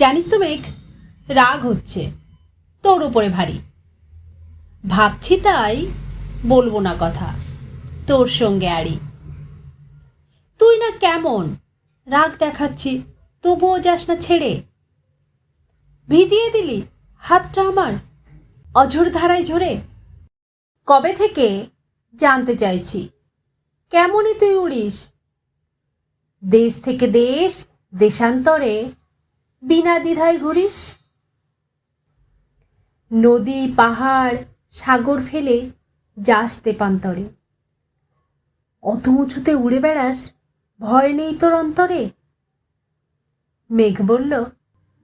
জানিস তো মেঘ, রাগ হচ্ছে, তোর উপরে ভারী। ভাবছি তাই বলব না কথা, তোর সঙ্গে আড়ি। তুই না কেমন রাগ দেখাচ্ছি, তবুও যাস না ছেড়ে। ভিজিয়ে দিলি হাতটা আমার অঝোর ধারায় ঝরে। কবে থেকে জানতে চাইছি, কেমনই তুই উড়িস। দেশ থেকে দেশ, দেশান্তরে বিনা দ্বিধায় ঘুরিস। নদী, পাহাড়, সাগর ফেলে যাস তেপান্তরে অত উঁচুতে উড়ে বেড়াস, ভয় নেই তোর অন্তরে? মেঘ বলল,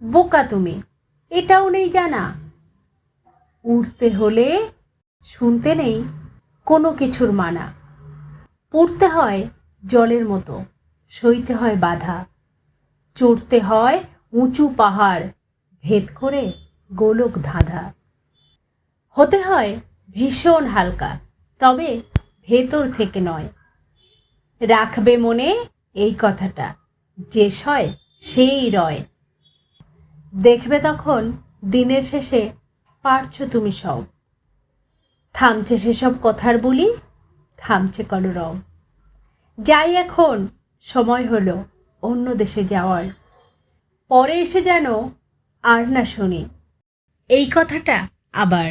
বোকা তুমি, এটাও নেই জানা। উড়তে হলে শুনতে নেই কোনো কিছুর মানা। পড়তে হয় জলের মতো, সইতে হয় বাধা, চড়তে হয় উঁচু পাহাড়, ভেদ করে গোলক ধাঁধা। হতে হয় ভীষণ হালকা, তবে ভেতর থেকে নয়। রাখবে মনে এই কথাটা, যে সয় সেই রয়। দেখবে তখন দিনের শেষে পারছ তুমি সব। থামছে সেসব কথার বলি, থামছে কলরব। যাই এখন, সময় হলো অন্য দেশে যাওয়ার। পরে এসে যেন আর না শুনি। এই কথাটা আবার